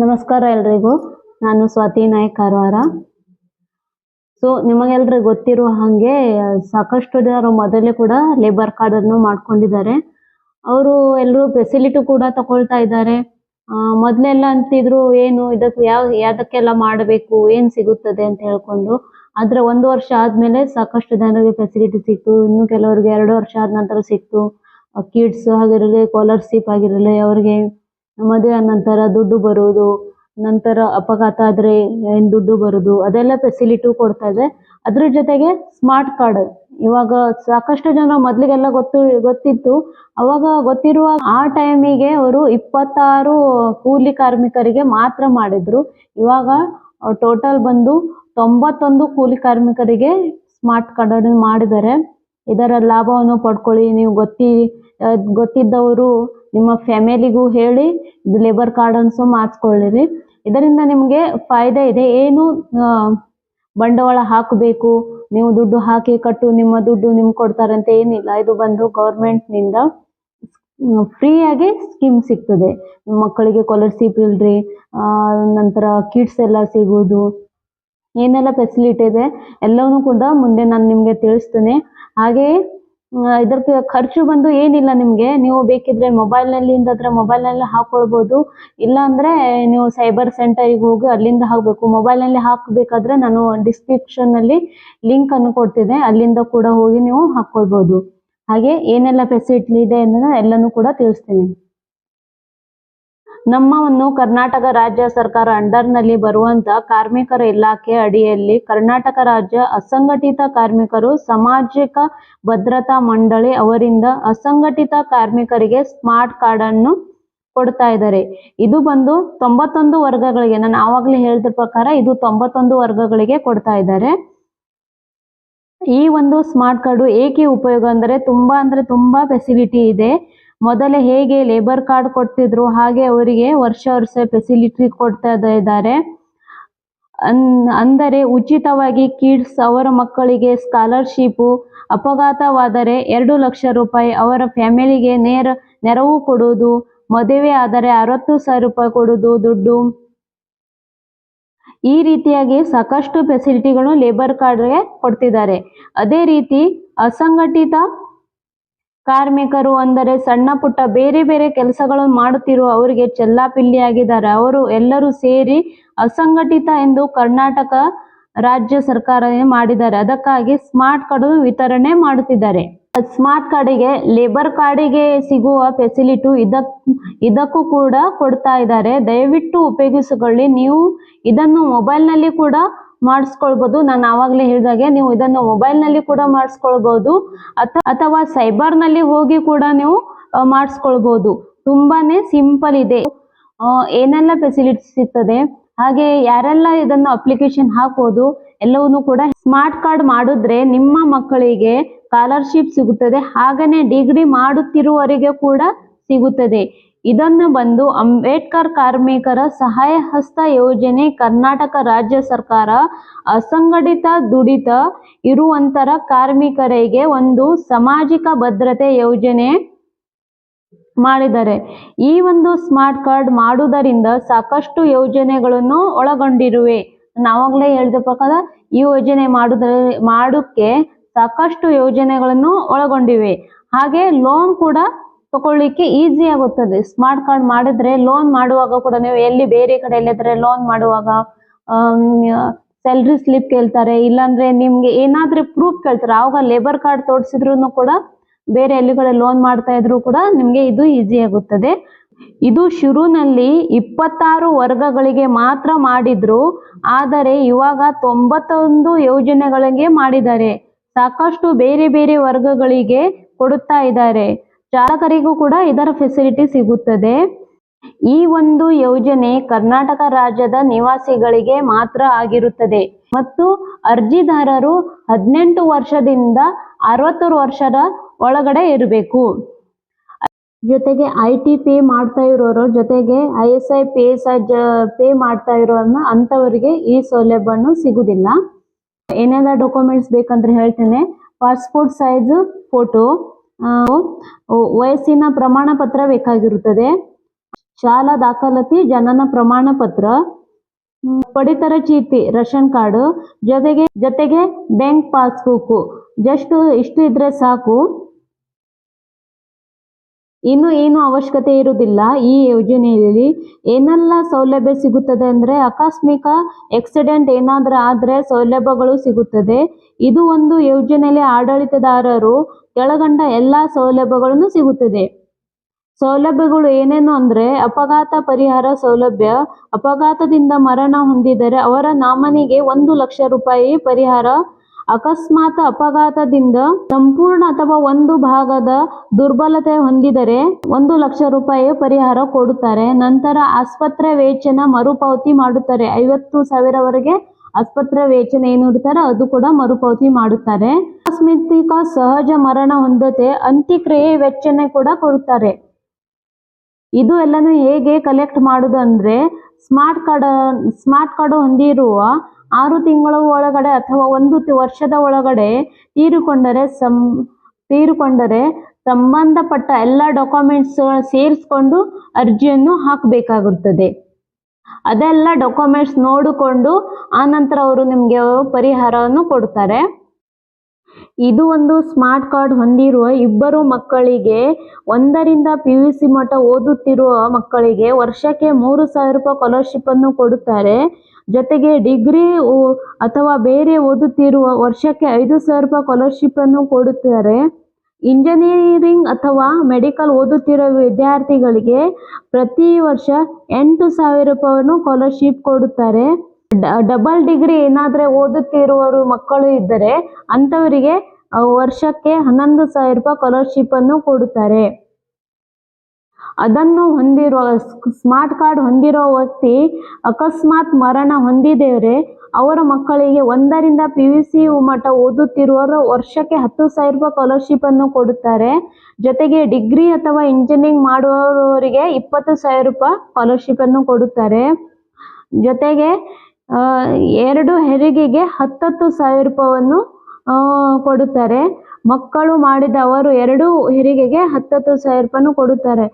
ನಮಸ್ಕಾರ ಎಲ್ರಿಗೂ. ನಾನು ಸ್ವಾತಿ ನಾಯಕ್ ಕಾರವಾರ. ಸೊ ನಿಮಗೆಲ್ರಿಗೂ ಗೊತ್ತಿರುವ ಹಾಗೆ, ಸಾಕಷ್ಟು ಜನರು ಮೊದಲೇ ಕೂಡ ಲೇಬರ್ ಕಾರ್ಡ್ ಅನ್ನು ಮಾಡ್ಕೊಂಡಿದ್ದಾರೆ. ಅವರು ಎಲ್ಲರೂ ಫೆಸಿಲಿಟಿ ಕೂಡ ತಗೊಳ್ತಾ ಇದ್ದಾರೆ. ಮೊದಲೆಲ್ಲ ಅಂತಿದ್ರು, ಏನು ಇದಕ್ಕೆ ಯಾವ, ಯಾವ್ದಕ್ಕೆಲ್ಲ ಮಾಡಬೇಕು, ಏನ್ ಸಿಗುತ್ತದೆ ಅಂತ ಹೇಳ್ಕೊಂಡು. ಆದ್ರೆ ಒಂದು ವರ್ಷ ಆದ್ಮೇಲೆ ಸಾಕಷ್ಟು ಜನರಿಗೆ ಫೆಸಿಲಿಟಿ ಸಿಕ್ತು. ಇನ್ನು ಕೆಲವರಿಗೆ ಎರಡು ವರ್ಷ ಆದ ನಂತರ ಸಿಕ್ತು. ಕಿಡ್ಸ್ ಆಗಿರಲಿ ಸ್ಕಾಲರ್ಶಿಪ್ ಆಗಿರಲಿ, ಅವರಿಗೆ ಮದುವೆ ಆದ ನಂತರ ದುಡ್ಡು ಬರೋದು, ನಂತರ ಅಪಘಾತ ಆದರೆ ಏನು ದುಡ್ಡು ಬರೋದು, ಅದೆಲ್ಲ ಫೆಸಿಲಿಟಿ ಕೊಡ್ತಾ ಇದೆ. ಅದ್ರ ಜೊತೆಗೆ ಸ್ಮಾರ್ಟ್ ಕಾರ್ಡ್ ಇವಾಗ ಸಾಕಷ್ಟು ಜನ ಮೊದಲಿಗೆಲ್ಲ ಗೊತ್ತು, ಗೊತ್ತಿತ್ತು. ಅವಾಗ ಗೊತ್ತಿರುವ ಆ ಟೈಮಿಗೆ ಅವರು ಇಪ್ಪತ್ತಾರು ಕೂಲಿ ಕಾರ್ಮಿಕರಿಗೆ ಮಾತ್ರ ಮಾಡಿದ್ರು. ಇವಾಗ ಟೋಟಲ್ ಬಂದು ತೊಂಬತ್ತೊಂದು ಕೂಲಿ ಕಾರ್ಮಿಕರಿಗೆ ಸ್ಮಾರ್ಟ್ ಕಾರ್ಡ್ ಮಾಡಿದ್ದಾರೆ. ಇದರ ಲಾಭವನ್ನು ಪಡ್ಕೊಳ್ಳಿ, ನೀವು ಗೊತ್ತಿ ಗೊತ್ತಿದ್ದವರು ನಿಮ್ಮ ಫ್ಯಾಮಿಲಿಗೂ ಹೇಳಿ, ಇದು ಲೇಬರ್ ಕಾರ್ಡ್ ಅನ್ಸು ಮಾಡಿಸ್ಕೊಳ್ಳಿರಿ. ಇದರಿಂದ ನಿಮಗೆ ಫಾಯ್ದೆ ಇದೆ. ಏನು ಬಂಡವಾಳ ಹಾಕಬೇಕು, ನೀವು ದುಡ್ಡು ಹಾಕಿ ಕಟ್ಟು, ನಿಮ್ಮ ದುಡ್ಡು ನಿಮ್ಗೆ ಕೊಡ್ತಾರಂತೆ ಏನಿಲ್ಲ. ಇದು ಬಂದು ಗೌರ್ಮೆಂಟ್ನಿಂದ ಫ್ರೀ ಆಗಿ ಸ್ಕೀಮ್ ಸಿಗ್ತದೆ. ಮಕ್ಕಳಿಗೆ ಸ್ಕಾಲರ್ಶಿಪ್ ಇಲ್ರಿ ನಂತರ ಕಿಟ್ಸ್ ಎಲ್ಲ ಸಿಗೋದು, ಏನೆಲ್ಲ ಫೆಸಿಲಿಟಿ ಇದೆ ಎಲ್ಲವನ್ನೂ ಕೂಡ ಮುಂದೆ ನಾನು ನಿಮಗೆ ತಿಳಿಸ್ತೇನೆ. ಹಾಗೆಯೇ ಇದಕ್ಕೆ ಖರ್ಚು ಬಂದು ಏನಿಲ್ಲ ನಿಮಗೆ. ನೀವು ಬೇಕಿದ್ರೆ ಮೊಬೈಲ್ನಲ್ಲಿ ಇಂದಾದ್ರೆ ಮೊಬೈಲ್ನಲ್ಲಿ ಹಾಕೊಳ್ಬೋದು. ಇಲ್ಲ ಅಂದ್ರೆ ನೀವು ಸೈಬರ್ ಸೆಂಟರಿಗೆ ಹೋಗಿ ಅಲ್ಲಿಂದ ಹಾಕಬೇಕು. ಮೊಬೈಲ್ನಲ್ಲಿ ಹಾಕಬೇಕಾದ್ರೆ ನಾನು ಡಿಸ್ಕ್ರಿಪ್ಷನ್ನಲ್ಲಿ ಲಿಂಕ್ ಅನ್ನು ಕೊಡ್ತಿದ್ದೆ. ಅಲ್ಲಿಂದ ಕೂಡ ಹೋಗಿ ನೀವು ಹಾಕ್ಕೊಳ್ಬೋದು. ಹಾಗೆ ಏನೆಲ್ಲ ಫೆಸಿಲಿಟಿ ಇದೆ ಅನ್ನೋದನ್ನ ಎಲ್ಲನೂ ಕೂಡ ತಿಳಿಸ್ತೀನಿ. ನಮ್ಮವನ್ನು ಕರ್ನಾಟಕ ರಾಜ್ಯ ಸರ್ಕಾರ ಅಂಡರ್ನಲ್ಲಿ ಬರುವಂತ ಕಾರ್ಮಿಕರ ಇಲಾಖೆ ಅಡಿಯಲ್ಲಿ ಕರ್ನಾಟಕ ರಾಜ್ಯ ಅಸಂಘಟಿತ ಕಾರ್ಮಿಕರು ಸಾಮಾಜಿಕ ಭದ್ರತಾ ಮಂಡಳಿ ಅವರಿಂದ ಅಸಂಘಟಿತ ಕಾರ್ಮಿಕರಿಗೆ ಸ್ಮಾರ್ಟ್ ಕಾರ್ಡ್ ಅನ್ನು ಕೊಡ್ತಾ ಇದ್ದಾರೆ. ಇದು ಬಂದು ತೊಂಬತ್ತೊಂದು ವರ್ಗಗಳಿಗೆ, ನಾನು ಆವಾಗಲೇ ಹೇಳಿದ ಪ್ರಕಾರ ಇದು ತೊಂಬತ್ತೊಂದು ವರ್ಗಗಳಿಗೆ ಕೊಡ್ತಾ ಇದ್ದಾರೆ. ಈ ಒಂದು ಸ್ಮಾರ್ಟ್ ಕಾರ್ಡು ಏಕೆ ಉಪಯೋಗ ಅಂದರೆ ತುಂಬಾ ಅಂದ್ರೆ ತುಂಬಾ ಫೆಸಿಲಿಟಿ ಇದೆ. ಮೊದಲೇ ಹೇಗೆ ಲೇಬರ್ ಕಾರ್ಡ್ ಕೊಡ್ತಿದ್ರು, ಹಾಗೆ ಅವರಿಗೆ ವರ್ಷ ವರ್ಷ ಫೆಸಿಲಿಟಿ ಕೊಡ್ತಾ ಇದ್ದಾರೆ. ಅನ್- ಅಂದರೆ ಉಚಿತವಾಗಿ ಕಿಡ್ಸ್ ಅವರ ಮಕ್ಕಳಿಗೆ ಸ್ಕಾಲರ್ಶಿಪ್ಪು ಅಪಘಾತವಾದರೆ ಎರಡು ಲಕ್ಷ ರೂಪಾಯಿ ಅವರ ಫ್ಯಾಮಿಲಿಗೆ ನೇರ ನೆರವು ಕೊಡುವುದು, ಮದುವೆ ಆದರೆ ಅರವತ್ತು ಸಾವಿರ ರೂಪಾಯಿ ಕೊಡುವುದು ದುಡ್ಡು. ಈ ರೀತಿಯಾಗಿ ಸಾಕಷ್ಟು ಫೆಸಿಲಿಟಿಗಳು ಲೇಬರ್ ಕಾರ್ಡ್ಗೆ ಕೊಡ್ತಿದ್ದಾರೆ. ಅದೇ ರೀತಿ ಅಸಂಘಟಿತ ಕಾರ್ಮಿಕರು ಅಂದರೆ ಸಣ್ಣ ಪುಟ್ಟ ಬೇರೆ ಬೇರೆ ಕೆಲಸಗಳನ್ನು ಮಾಡುತ್ತಿರುವ ಅವರಿಗೆ ಚೆಲ್ಲಾಪಿಲ್ಲಿ ಆಗಿದ್ದಾರೆ ಅವರು ಎಲ್ಲರೂ ಸೇರಿ ಅಸಂಘಟಿತ ಎಂದು ಕರ್ನಾಟಕ ರಾಜ್ಯ ಸರ್ಕಾರ ಮಾಡಿದ್ದಾರೆ. ಅದಕ್ಕಾಗಿ ಸ್ಮಾರ್ಟ್ ಕಾರ್ಡ್ ವಿತರಣೆ ಮಾಡುತ್ತಿದ್ದಾರೆ. ಸ್ಮಾರ್ಟ್ ಕಾರ್ಡಿಗೆ ಲೇಬರ್ ಕಾರ್ಡಿಗೆ ಸಿಗುವ ಫೆಸಿಲಿಟಿ ಇದಕ್, ಇದಕ್ಕೂ ಕೂಡ ಕೊಡ್ತಾ ಇದ್ದಾರೆ. ದಯವಿಟ್ಟು ಉಪಯೋಗಿಸಿಕೊಳ್ಳಿ. ನೀವು ಇದನ್ನು ಮೊಬೈಲ್ನಲ್ಲಿ ಕೂಡ ಮಾಡಿಸ್ಕೊಳ್ಬೋದು. ನಾನು ಆವಾಗಲೇ ಹೇಳಿದಾಗೆ ನೀವು ಇದನ್ನು ಮೊಬೈಲ್ನಲ್ಲಿ ಕೂಡ ಮಾಡಿಸ್ಕೊಳ್ಬೋದು. ಅಥ ಅಥವಾ ಸೈಬರ್ನಲ್ಲಿ ಹೋಗಿ ಕೂಡ ನೀವು ಮಾಡಿಸ್ಕೊಳ್ಬಹುದು ತುಂಬಾನೇ ಸಿಂಪಲ್ ಇದೆ. ಏನೆಲ್ಲ ಫೆಸಿಲಿಟಿ ಸಿಗ್ತದೆ? ಹಾಗೆ ಯಾರೆಲ್ಲ ಇದನ್ನು ಅಪ್ಲಿಕೇಶನ್ ಹಾಕೋದು ಎಲ್ಲವನ್ನು ಕೂಡ ಸ್ಮಾರ್ಟ್ ಕಾರ್ಡ್ ಮಾಡಿದ್ರೆ ನಿಮ್ಮ ಮಕ್ಕಳಿಗೆ ಸ್ಕಾಲರ್ಶಿಪ್ ಸಿಗುತ್ತದೆ. ಹಾಗನೇ ಡಿಗ್ರಿ ಮಾಡುತ್ತಿರುವವರಿಗೆ ಕೂಡ ಸಿಗುತ್ತದೆ. ಇದನ್ನು ಬಂದು ಅಂಬೇಡ್ಕರ್ ಕಾರ್ಮಿಕರ ಸಹಾಯ ಹಸ್ತ ಯೋಜನೆ ಕರ್ನಾಟಕ ರಾಜ್ಯ ಸರ್ಕಾರ ಅಸಂಘಟಿತ ದುಡಿತ ಇರುವಂತರ ಕಾರ್ಮಿಕರಿಗೆ ಒಂದು ಸಾಮಾಜಿಕ ಭದ್ರತೆ ಯೋಜನೆ ಮಾಡಿದ್ದಾರೆ. ಈ ಒಂದು ಸ್ಮಾರ್ಟ್ ಕಾರ್ಡ್ ಮಾಡುವುದರಿಂದ ಸಾಕಷ್ಟು ಯೋಜನೆಗಳನ್ನು ಒಳಗೊಂಡಿರುವೆ. ನಾವಾಗಲೇ ಹೇಳಿದ ಪ್ರಕಾರ ಈ ಯೋಜನೆ ಮಾಡುವುದರ ಮಾಡೋಕ್ಕೆ ಸಾಕಷ್ಟು ಯೋಜನೆಗಳನ್ನು ಒಳಗೊಂಡಿವೆ. ಹಾಗೆ ಲೋನ್ ಕೂಡ ತಗೊಳ್ಳಿಕ್ಕೆ ಈಸಿ ಆಗುತ್ತದೆ. ಸ್ಮಾರ್ಟ್ ಕಾರ್ಡ್ ಮಾಡಿದ್ರೆ ಲೋನ್ ಮಾಡುವಾಗ ಕೂಡ ನೀವು ಎಲ್ಲಿ ಬೇರೆ ಕಡೆ ಎಲ್ಲಾದ್ರೆ ಲೋನ್ ಮಾಡುವಾಗ ಸ್ಯಾಲ್ರಿ ಸ್ಲಿಪ್ ಕೇಳ್ತಾರೆ. ಇಲ್ಲಾಂದ್ರೆ ನಿಮ್ಗೆ ಏನಾದ್ರೆ ಪ್ರೂಫ್ ಕೇಳ್ತಾರೆ. ಆವಾಗ ಲೇಬರ್ ಕಾರ್ಡ್ ತೋರಿಸಿದ್ರು ಕೂಡ ಬೇರೆ ಎಲ್ಲಿ ಕಡೆ ಲೋನ್ ಮಾಡ್ತಾ ಇದ್ರು ಕೂಡ ನಿಮ್ಗೆ ಇದು ಈಸಿ ಆಗುತ್ತದೆ. ಇದು ಶುರುನಲ್ಲಿ ಇಪ್ಪತ್ತಾರು ವರ್ಗಗಳಿಗೆ ಮಾತ್ರ ಮಾಡಿದ್ರು. ಆದರೆ ಇವಾಗ ತೊಂಬತ್ತೊಂದು ಯೋಜನೆಗಳಿಗೆ ಮಾಡಿದ್ದಾರೆ. ಸಾಕಷ್ಟು ಬೇರೆ ಬೇರೆ ವರ್ಗಗಳಿಗೆ ಕೊಡುತ್ತಾ ಇದ್ದಾರೆ. ಚಾಲಕರಿಗೂ ಕೂಡ ಇದರ ಫೆಸಿಲಿಟಿ ಸಿಗುತ್ತದೆ. ಈ ಒಂದು ಯೋಜನೆ ಕರ್ನಾಟಕ ರಾಜ್ಯದ ನಿವಾಸಿಗಳಿಗೆ ಮಾತ್ರ ಆಗಿರುತ್ತದೆ. ಮತ್ತು ಅರ್ಜಿದಾರರು ಹದಿನೆಂಟು ವರ್ಷದಿಂದ ಅರವತ್ತು ವರ್ಷದ ಒಳಗಡೆ ಇರಬೇಕು. ಜೊತೆಗೆ ಐ ಟಿ ಪೇ ಮಾಡ್ತಾ ಇರೋರು, ಜೊತೆಗೆ I S I P S I pay ಮಾಡ್ತಾ ಇರೋನ್ನ ಅಂಥವರಿಗೆ ಈ ಸೌಲಭ್ಯವನ್ನು ಸಿಗುವುದಿಲ್ಲ ಏನೆಲ್ಲ ಡಾಕ್ಯುಮೆಂಟ್ಸ್ ಬೇಕಂದ್ರೆ ಹೇಳ್ತೇನೆ. ಪಾಸ್ಪೋರ್ಟ್ ಸೈಜ್ ಫೋಟೋ ವಯಸ್ಸಿನ ಪ್ರಮಾಣ ಪತ್ರ ಬೇಕಾಗಿರುತ್ತದೆ. ಶಾಲಾ ದಾಖಲಾತಿ, ಜನನ ಪ್ರಮಾಣ ಪತ್ರ ಪಡಿತರ ಚೀಟಿ, ರೇಷನ್ ಕಾರ್ಡ್, ಜೊತೆಗೆ ಜೊತೆಗೆ ಬ್ಯಾಂಕ್ ಪಾಸ್ಬುಕ್. ಜಸ್ಟ್ ಇಷ್ಟು ಇದ್ರೆ ಸಾಕು. ಇನ್ನು ಏನು ಅವಶ್ಯಕತೆ ಇರುವುದಿಲ್ಲ. ಈ ಯೋಜನೆಯಲ್ಲಿ ಏನೆಲ್ಲ ಸೌಲಭ್ಯ ಸಿಗುತ್ತದೆ ಅಂದರೆ ಆಕಸ್ಮಿಕ ಆಕ್ಸಿಡೆಂಟ್ ಏನಾದರೂ ಆದರೆ ಸೌಲಭ್ಯಗಳು ಸಿಗುತ್ತದೆ. ಇದು ಒಂದು ಯೋಜನೆಯಲ್ಲಿ ಆಡಳಿತದಾರರು ಕೆಳಗಂಡ ಎಲ್ಲ ಸೌಲಭ್ಯಗಳನ್ನು ಸಿಗುತ್ತದೆ. ಸೌಲಭ್ಯಗಳು ಏನೇನು ಅಂದರೆ ಅಪಘಾತ ಪರಿಹಾರ ಸೌಲಭ್ಯ, ಅಪಘಾತದಿಂದ ಮರಣ ಹೊಂದಿದರೆ ಅವರ ನಾಮನಿಗೆ ಒಂದು ಲಕ್ಷ ರೂಪಾಯಿ ಪರಿಹಾರ ಅಕಸ್ಮಾತ್ ಅಪಘಾತದಿಂದ ಸಂಪೂರ್ಣ ಅಥವಾ ಒಂದು ಭಾಗದ ದುರ್ಬಲತೆ ಹೊಂದಿದರೆ ಒಂದು ಲಕ್ಷ ರೂಪಾಯಿ ಪರಿಹಾರ ಕೊಡುತ್ತಾರೆ. ನಂತರ ಆಸ್ಪತ್ರೆ ವೇಚನ ಮರುಪಾವತಿ ಮಾಡುತ್ತಾರೆ. ಐವತ್ತು ಸಾವಿರವರೆಗೆ ಆಸ್ಪತ್ರೆ ವೇತನ ಏನು ಇರ್ತಾರೆ ಅದು ಕೂಡ ಮರುಪಾವತಿ ಮಾಡುತ್ತಾರೆ. ಆಕಸ್ಮಿಕ ಸಹಜ ಮರಣ ಹೊಂದತೆ ಅಂತ್ಯಕ್ರಿಯೆ ವೆಚ್ಚನೆ ಕೂಡ ಕೊಡುತ್ತಾರೆ. ಇದು ಎಲ್ಲನೂ ಹೇಗೆ ಕಲೆಕ್ಟ್ ಮಾಡೋದು ಅಂದರೆ ಸ್ಮಾರ್ಟ್ ಕಾರ್ಡ್ ಸ್ಮಾರ್ಟ್ ಕಾರ್ಡ್ ಹೊಂದಿರುವ ಆರು ತಿಂಗಳ ಒಳಗಡೆ ಅಥವಾ ಒಂದು ವರ್ಷದ ಒಳಗಡೆ ತೀರಿಕೊಂಡರೆ ಸಂ ತೀರಿಕೊಂಡರೆ ಸಂಬಂಧಪಟ್ಟ ಎಲ್ಲ ಡಾಕ್ಯುಮೆಂಟ್ಸ್ ಸೇರಿಸ್ಕೊಂಡು ಅರ್ಜಿಯನ್ನು ಹಾಕಬೇಕಾಗುತ್ತದೆ. ಅದೆಲ್ಲ ಡಾಕ್ಯುಮೆಂಟ್ಸ್ ನೋಡಿಕೊಂಡು ಆನಂತರ ಅವರು ನಿಮಗೆ ಪರಿಹಾರವನ್ನು ಕೊಡ್ತಾರೆ. ಇದು ಒಂದು ಸ್ಮಾರ್ಟ್ ಕಾರ್ಡ್ ಹೊಂದಿರುವ ಇಬ್ಬರು ಮಕ್ಕಳಿಗೆ ಒಂದರಿಂದ ಪಿ ಯು ಸಿ ಮಟ್ಟ ಓದುತ್ತಿರುವ ಮಕ್ಕಳಿಗೆ ವರ್ಷಕ್ಕೆ ಮೂರು ಸಾವಿರ ರೂಪಾಯಿ ಸ್ಕಾಲರ್ಶಿಪ್ ಅನ್ನು ಕೊಡುತ್ತಾರೆ. ಜೊತೆಗೆ ಡಿಗ್ರಿ ಅಥವಾ ಬೇರೆ ಓದುತ್ತಿರುವ ವರ್ಷಕ್ಕೆ ಐದು ಸಾವಿರ ರೂಪಾಯಿ ಸ್ಕಾಲರ್ಶಿಪ್ ಅನ್ನು ಕೊಡುತ್ತಾರೆ. ಇಂಜಿನಿಯರಿಂಗ್ ಅಥವಾ ಮೆಡಿಕಲ್ ಓದುತ್ತಿರುವ ವಿದ್ಯಾರ್ಥಿಗಳಿಗೆ ಪ್ರತಿ ವರ್ಷ ಎಂಟು ಸಾವಿರ ರೂಪಾಯಿಯನ್ನು ಸ್ಕಾಲರ್ಶಿಪ್ ಕೊಡುತ್ತಾರೆ. ಡಬಲ್ ಡಿಗ್ರಿ ಏನಾದರೆ ಓದುತ್ತಿರುವವರು ಮಕ್ಕಳು ಇದ್ದರೆ ಅಂಥವರಿಗೆ ವರ್ಷಕ್ಕೆ ಹನ್ನೊಂದು ಸಾವಿರ ರೂಪಾಯಿ ಸ್ಕಾಲರ್ಶಿಪ್ ಅನ್ನು ಕೊಡುತ್ತಾರೆ. ಅದನ್ನು ಹೊಂದಿರುವ ಸ್ಮಾರ್ಟ್ ಕಾರ್ಡ್ ಹೊಂದಿರೋ ವ್ಯಕ್ತಿ ಅಕಸ್ಮಾತ್ ಮರಣ ಹೊಂದಿದರೆ ಅವರ ಮಕ್ಕಳಿಗೆ ಒಂದರಿಂದ ಪಿ ಯು ಸಿ ಮಟ್ಟ ಓದುತ್ತಿರುವವರು ವರ್ಷಕ್ಕೆ ಹತ್ತು ಸಾವಿರ ರೂಪಾಯಿ ಸ್ಕಾಲರ್ಶಿಪ್ ಅನ್ನು ಕೊಡುತ್ತಾರೆ. ಜೊತೆಗೆ ಡಿಗ್ರಿ ಅಥವಾ ಇಂಜಿನಿಯರಿಂಗ್ ಮಾಡುವವರಿಗೆ ಇಪ್ಪತ್ತು ಸಾವಿರ ರೂಪಾಯಿ ಸ್ಕಾಲರ್ಶಿಪ್ ಅನ್ನು ಕೊಡುತ್ತಾರೆ. ಜೊತೆಗೆ ಎರಡು ಹೆರಿಗೆಗೆ ಹತ್ತತ್ತು ಸಾವಿರ ರೂಪಾಯಿಯನ್ನು ಕೊಡುತ್ತಾರೆ. ಮಕ್ಕಳು ಮಾಡಿದ ಅವರು ಎರಡು ಹೆರಿಗೆಗೆ ಹತ್ತತ್ತು ಸಾವಿರ ರೂಪಾಯಿನೂ ಕೊಡುತ್ತಾರೆ.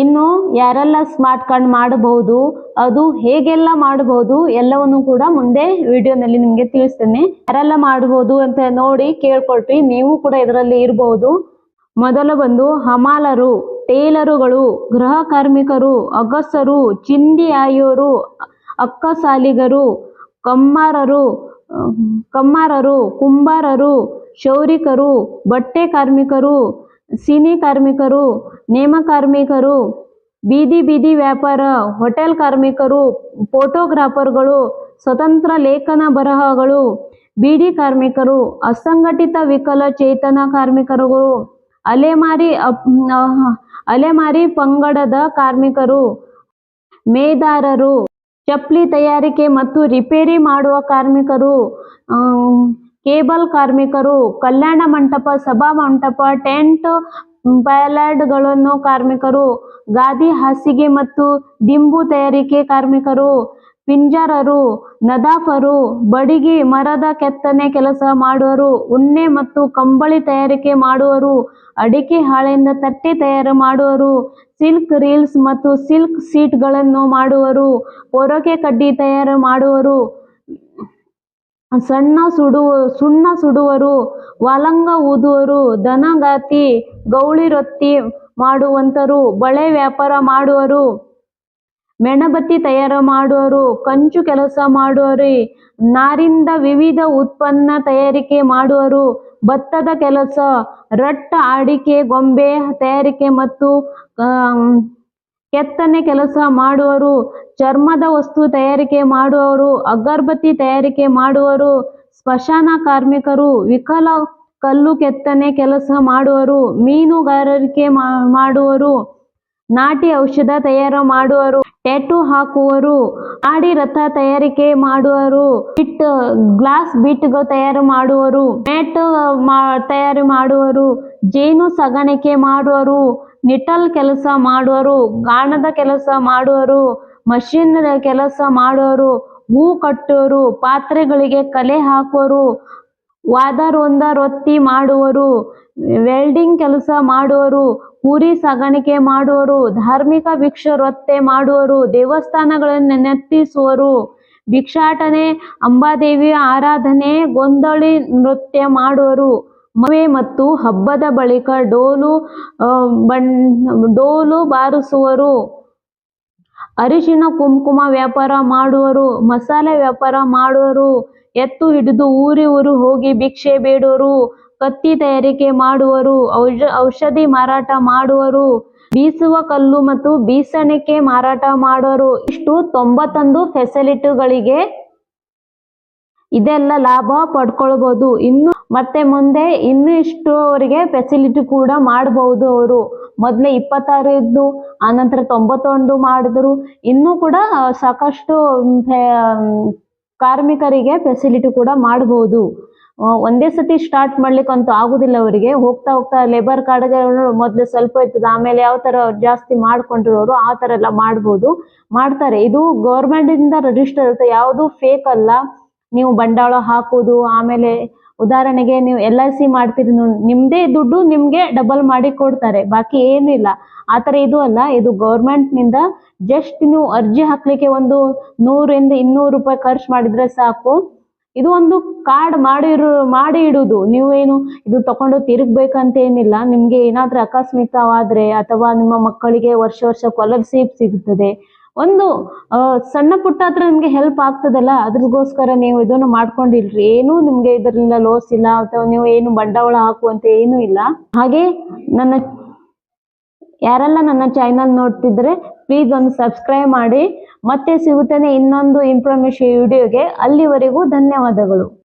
ಇನ್ನು ಯಾರೆಲ್ಲ ಸ್ಮಾರ್ಟ್ ಕಾರ್ಡ್ ಮಾಡಬಹುದು, ಅದು ಹೇಗೆಲ್ಲ ಮಾಡಬಹುದು, ಎಲ್ಲವನ್ನು ಕೂಡ ಮುಂದೆ ವಿಡಿಯೋನಲ್ಲಿ ನಿಮಗೆ ತಿಳಿಸ್ತೇನೆ. ಯಾರೆಲ್ಲ ಮಾಡಬಹುದು ಅಂತ ನೋಡಿ ಕೇಳ್ಕೊಳ್ರಿ, ನೀವು ಕೂಡ ಇದರಲ್ಲಿ ಇರಬಹುದು ಮೊದಲು ಬಂದು ಹಮಾಲರು, ಟೇಲರುಗಳು, ಗೃಹ ಕಾರ್ಮಿಕರು, ಅಗಸರು, ಚಿಂದಿ ಆಯೋರು, ಅಕ್ಕಸಾಲಿಗರು, ಕಮ್ಮಾರರು ಕಮ್ಮಾರರು, ಕುಂಬಾರರು, ಶೌರಿಕರು, ಬಟ್ಟೆ ಕಾರ್ಮಿಕರು, ಸಿನಿ ಕಾರ್ಮಿಕರು ನೇಮ ಕಾರ್ಮಿಕರು, ಬೀದಿ ಬೀದಿ ವ್ಯಾಪಾರ, ಹೋಟೆಲ್ ಕಾರ್ಮಿಕರು, ಫೋಟೋಗ್ರಾಫರ್ಗಳು, ಸ್ವತಂತ್ರ ಲೇಖನ ಬರಹಗಳು ಬೀಡಿ ಕಾರ್ಮಿಕರು, ಅಸಂಘಟಿತ ವಿಕಲಚೇತನ ಕಾರ್ಮಿಕರುಗಳು, ಅಲೆಮಾರಿ ಅಲೆಮಾರಿ ಪಂಗಡದ ಕಾರ್ಮಿಕರು, ಮೇದಾರರು ಚಪ್ಪಲಿ ತಯಾರಿಕೆ ಮತ್ತು ರಿಪೇರಿ ಮಾಡುವ ಕಾರ್ಮಿಕರು ಕೇಬಲ್ ಕಾರ್ಮಿಕರು, ಕಲ್ಯಾಣ ಮಂಟಪ, ಸಭಾ ಮಂಟಪ, ಟೆಂಟ್ ಪ್ಯಾಲೆಡ್ಗಳನ್ನು ಕಾರ್ಮಿಕರು, ಗಾದಿ ಹಾಸಿಗೆ ಮತ್ತು ದಿಂಬು ತಯಾರಿಕೆ ಕಾರ್ಮಿಕರು, ಪಿಂಜರರು, ನದಾಫರು, ಬಡಿಗೆ, ಮರದ ಕೆತ್ತನೆ ಕೆಲಸ ಮಾಡುವರು, ಉಣ್ಣೆ ಮತ್ತು ಕಂಬಳಿ ತಯಾರಿಕೆ ಮಾಡುವರು, ಅಡಿಕೆ ಹಾಳೆಯಿಂದ ತಟ್ಟೆ ತಯಾರು ಮಾಡುವರು, ಸಿಲ್ಕ್ ರೀಲ್ಸ್ ಮತ್ತು ಸಿಲ್ಕ್ ಸೀಟ್ಗಳನ್ನು ಮಾಡುವರು, ಪೊರಕೆ ಕಡ್ಡಿ ತಯಾರು ಮಾಡುವರು. ಸಣ್ಣ ಸುಡುವ ಸುಣ್ಣ ಸುಡುವರು, ವಾಲಂಗ ಊದುವರು, ದನಗಾತಿ, ಗೌಳಿ ರೊತ್ತಿ ಮಾಡುವಂತರು, ಬಳೆ ವ್ಯಾಪಾರ ಮಾಡುವರು, ಮೆಣಬತ್ತಿ ತಯಾರು ಮಾಡುವರು, ಕಂಚು ಕೆಲಸ ಮಾಡುವರು, ನಾರಿಂದ ವಿವಿಧ ಉತ್ಪನ್ನ ತಯಾರಿಕೆ ಮಾಡುವರು, ಭತ್ತದ ಕೆಲಸ, ರಟ್ಟ ಅಡಿಕೆ ಗೊಂಬೆ ತಯಾರಿಕೆ ಮತ್ತು ಕೆತ್ತನೆ ಕೆಲಸ ಮಾಡುವರು ಚರ್ಮದ ವಸ್ತು ತಯಾರಿಕೆ ಮಾಡುವವರು ಅಗರಬತ್ತಿ ತಯಾರಿಕೆ ಮಾಡುವವರು, ಸ್ಮಶಾನ ಕಾರ್ಮಿಕರು ವಿಕಲ ಕಲ್ಲು ಕೆತ್ತನೆ ಕೆಲಸ ಮಾಡುವರು ಮೀನುಗಾರಿಕೆ ಮಾಡುವರು ನಾಟಿ ಔಷಧ ತಯಾರು ಮಾಡುವರು ಟ್ಯಾಟೂ ಹಾಕುವರು ಆಡಿ ರಥ ತಯಾರಿಕೆ ಮಾಡುವರು ಬಿಟ್ ಗ್ಲಾಸ್ ಬಿಟ್ಗಳು ತಯಾರು ಮಾಡುವರು ಮ್ಯಾಟ್ ತಯಾರು ಮಾಡುವರು ಜೇನು ಸಾಗಾಣಿಕೆ ಮಾಡುವರು ನಿಟಲ್ ಕೆಲಸ ಮಾಡುವರು ಗಾಣದ ಕೆಲಸ ಮಾಡುವರು ಮಷಿನ್ ಕೆಲಸ ಮಾಡುವರು ಹೂ ಕಟ್ಟೋರು, ಪಾತ್ರೆಗಳಿಗೆ ಕಲೆ ಹಾಕುವರು ವಾದರೊಂದ ರೊತ್ತಿ ಮಾಡುವರು ವೆಲ್ಡಿಂಗ್ ಕೆಲಸ ಮಾಡುವರು ಕುರಿ ಸಾಗಾಣಿಕೆ ಮಾಡುವರು ಧಾರ್ಮಿಕ ಭಿಕ್ಷುವೃತ್ತಿ ಮಾಡುವರು ದೇವಸ್ಥಾನಗಳನ್ನು ನೆತ್ತಿಸುವರು ಭಿಕ್ಷಾಟನೆ, ಅಂಬಾದೇವಿ ಆರಾಧನೆ, ಗೊಂದಳಿ ನೃತ್ಯ ಮಾಡುವರು ಮದುವೆ ಮತ್ತು ಹಬ್ಬದ ಬಳಿಕ ಡೋಲು ಬಣ್ ಡೋಲು ಬಾರಿಸುವರು. ಅರಿಶಿನ, ಕುಂಕುಮ ವ್ಯಾಪಾರ ಮಾಡುವರು, ಮಸಾಲೆ ವ್ಯಾಪಾರ ಮಾಡುವರು, ಎತ್ತು ಹಿಡಿದು ಊರಿ ಊರು ಹೋಗಿ ಭಿಕ್ಷೆ ಬೇಡುವರು ಕತ್ತಿ ತಯಾರಿಕೆ ಮಾಡುವರು, ಔಷ, ಔಷಧಿ ಮಾರಾಟ ಮಾಡುವರು, ಬೀಸುವ ಕಲ್ಲು ಮತ್ತು ಬೀಸಣಿಕೆ ಮಾರಾಟ ಮಾಡುವರು. ಇಷ್ಟು ತೊಂಬತ್ತೊಂದು ಫೆಸಿಲಿಟಿಗಳಿಗೆ ಇದೆಲ್ಲ ಲಾಭ ಪಡ್ಕೊಳ್ಬಹುದು ಇನ್ನು ಮತ್ತೆ ಮುಂದೆ ಇನ್ನು ಇಷ್ಟು ಅವರಿಗೆ ಫೆಸಿಲಿಟಿ ಕೂಡ ಮಾಡಬಹುದು ಅವರು. ಮೊದಲೇ ಇಪ್ಪತ್ತಾರು ಇದ್ದು ಆನಂತರ ತೊಂಬತ್ತೊಂದು ಮಾಡಿದ್ರು. ಇನ್ನೂ ಕೂಡ ಸಾಕಷ್ಟು ಕಾರ್ಮಿಕರಿಗೆ ಫೆಸಿಲಿಟಿ ಕೂಡ ಮಾಡಬಹುದು ಒಂದೇ ಸತಿ ಸ್ಟಾರ್ಟ್ ಮಾಡ್ಲಿಕ್ಕಂತೂ ಆಗುದಿಲ್ಲ ಅವರಿಗೆ. ಹೋಗ್ತಾ ಹೋಗ್ತಾ ಲೇಬರ್ ಕಾರ್ಡ್ ಮೊದ್ಲು ಸ್ವಲ್ಪ ಇರ್ತದೆ, ಆಮೇಲೆ ಯಾವ ತರ ಜಾಸ್ತಿ ಮಾಡ್ಕೊಂಡಿರೋರು ಆ ತರ ಎಲ್ಲ ಮಾಡ್ಬೋದು. ಮಾಡ್ತಾರೆ. ಇದು ಗೌರ್ಮೆಂಟ್ ಇಂದ ರಿಜಿಸ್ಟರ್ ಇರುತ್ತೆ. ಯಾವುದು ಫೇಕ್ ಅಲ್ಲ. ನೀವು ಬಂಡವಾಳ ಹಾಕೋದು ಆಮೇಲೆ ಉದಾಹರಣೆಗೆ ನೀವು ಎಲ್ ಐ ಸಿ ಮಾಡ್ತೀರಿ ನೋಡಿ, ನಿಮ್ದೇ ದುಡ್ಡು ನಿಮ್ಗೆ ಡಬಲ್ ಮಾಡಿ ಕೊಡ್ತಾರೆ ಬಾಕಿ ಏನಿಲ್ಲ. ಆ ಥರ ಇದು ಅಲ್ಲ ಇದು ಗೌರ್ಮೆಂಟ್ನಿಂದ ಜಸ್ಟ್ ನೀವು ಅರ್ಜಿ ಹಾಕ್ಲಿಕ್ಕೆ ಒಂದು ನೂರಿಂದ ಇನ್ನೂರು ರೂಪಾಯಿ ಖರ್ಚು ಮಾಡಿದ್ರೆ ಸಾಕು. ಇದು ಒಂದು ಕಾರ್ಡ್ ಮಾಡಿರು ಮಾಡಿ ಇಡುದು. ನೀವೇನು ಇದು ತಕೊಂಡು ತಿರುಗ್ಬೇಕಂತ ಏನಿಲ್ಲ ನಿಮ್ಗೆ ಏನಾದ್ರೂ ಆಕಸ್ಮಿಕವಾದ್ರೆ ಅಥವಾ ನಿಮ್ಮ ಮಕ್ಕಳಿಗೆ ವರ್ಷ ವರ್ಷ ಸ್ಕಾಲರ್ಶಿಪ್ ಸಿಗುತ್ತದೆ ಒಂದು ಸಣ್ಣ ಪುಟ್ಟ ಹತ್ರ ನಿಮ್ಗೆ ಹೆಲ್ಪ್ ಆಗ್ತದಲ್ಲ, ಅದ್ರಗೋಸ್ಕರ ನೀವು ಇದನ್ನು ಮಾಡ್ಕೊಂಡಿಲ್ರಿ. ಏನು ನಿಮ್ಗೆ ಇದರಿಂದ ಲೋಸ್ ಇಲ್ಲ, ಅಥವಾ ನೀವು ಏನು ಬಂಡವಾಳ ಹಾಕುವಂತ ಏನೂ ಇಲ್ಲ. ಹಾಗೆ ನನ್ನ, ಯಾರೆಲ್ಲ ನನ್ನ ಚಾನಲ್ ನೋಡ್ತಿದ್ರೆ ಪ್ಲೀಸ್ ಒಂದು ಸಬ್ಸ್ಕ್ರೈಬ್ ಮಾಡಿ. ಮತ್ತೆ ಸಿಗುತ್ತೇನೆ ಇನ್ನೊಂದು ಇನ್ಫಾರ್ಮೇಶನ್ ವಿಡಿಯೋಗೆ ಅಲ್ಲಿವರೆಗೂ ಧನ್ಯವಾದಗಳು.